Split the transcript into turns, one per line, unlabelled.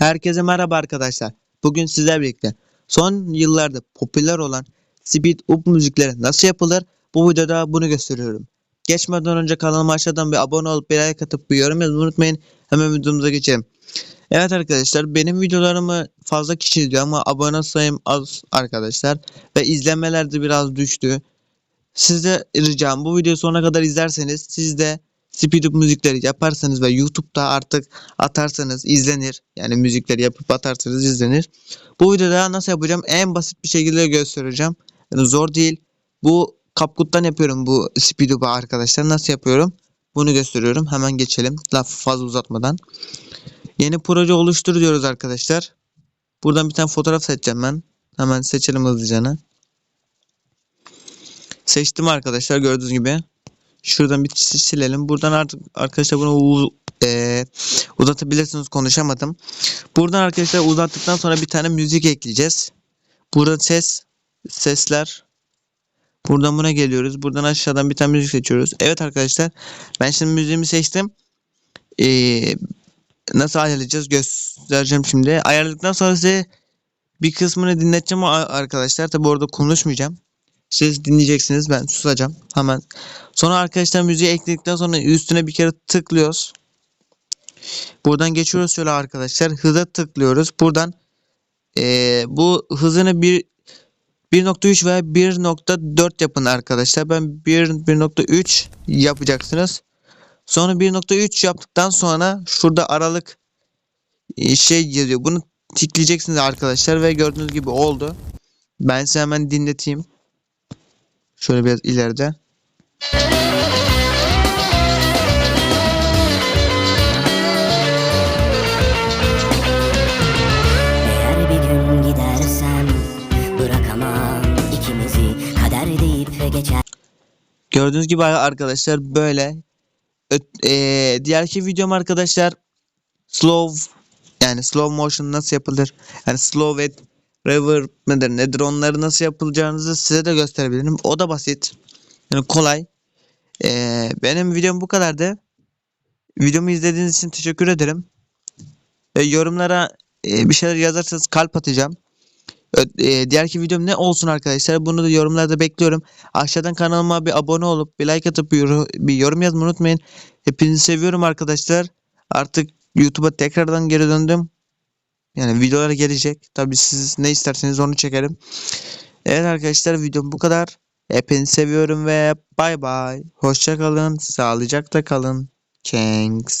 Herkese merhaba arkadaşlar. Bugün sizlerle birlikte son yıllarda popüler olan speed up müzikleri nasıl yapılır? Bu videoda bunu gösteriyorum. Geçmeden önce kanalıma aşağıdan bir abone olup bir like atıp bir yorum yazmayı unutmayın. Hemen videomuza geçelim. Evet arkadaşlar benim videolarımı fazla kişi izliyor ama abone sayım az arkadaşlar. Ve izlemeler de biraz düştü. Size ricam bu videoyu sonuna kadar izlerseniz siz de speed up müzikleri yaparsanız ve YouTube'da artık atarsanız izlenir. Yani müzikleri yapıp atarsanız izlenir. Bu videoda nasıl yapacağım? En basit bir şekilde göstereceğim. Yani zor değil. Bu CapCut'tan yapıyorum bu speed up'ı arkadaşlar. Nasıl yapıyorum? Bunu gösteriyorum. Hemen geçelim. Lafı fazla uzatmadan. Yeni proje oluştur diyoruz arkadaşlar. Buradan bir tane fotoğraf seçeceğim ben. Hemen seçelim hızlıca. Seçtim arkadaşlar gördüğünüz gibi. Şuradan bir silelim. Buradan artık arkadaşlar bunu eee, uzatabilirsiniz. Konuşamadım. Buradan arkadaşlar uzattıktan sonra bir tane müzik ekleyeceğiz. Burada ses, sesler. Buradan buna geliyoruz. Buradan aşağıdan bir tane müzik seçiyoruz. Evet arkadaşlar. Ben şimdi müziğimi seçtim. Eee, nasıl ayarlayacağız göstereceğim şimdi. Ayarladıktan sonra size bir kısmını dinleteceğim arkadaşlar. Tabi orada konuşmayacağım. Siz dinleyeceksiniz. Ben susacağım. Hemen Sonra arkadaşlar müziği ekledikten sonra üstüne bir kere tıklıyoruz. Buradan geçiyoruz şöyle arkadaşlar. Hıza tıklıyoruz. Buradan eee, bu hızını bir 1.3 veya 1.4 yapın arkadaşlar. Ben 1 1.3 yapacaksınız. Sonra 1.3 yaptıktan sonra şurada aralık e, şey yazıyor. Bunu tıklayacaksınız arkadaşlar ve gördüğünüz gibi oldu. Ben size hemen dinleteyim. Şöyle biraz ileride. Gördüğünüz gibi arkadaşlar böyle. Eee, diğerki videom arkadaşlar slow yani slow motion nasıl yapılır? Yani slow et reverb nedir nedir onları nasıl yapılacağınızı size de gösterebilirim. O da basit. Yani kolay. Eee, benim videom bu kadardı. Videomu izlediğiniz için teşekkür ederim. E, yorumlara e, bir şeyler yazarsanız kalp atacağım. Ö- e, diğerki videom ne olsun arkadaşlar bunu da yorumlarda bekliyorum. Aşağıdan kanalıma bir abone olup bir like atıp bir yorum yazmayı unutmayın. Hepinizi seviyorum arkadaşlar. Artık YouTube'a tekrardan geri döndüm. Yani videolar gelecek. Tabii siz ne isterseniz onu çekerim. Evet arkadaşlar videom bu kadar. Hepinizi seviyorum ve bay bay. Hoşça kalın. Sağlıcakla kalın. Thanks.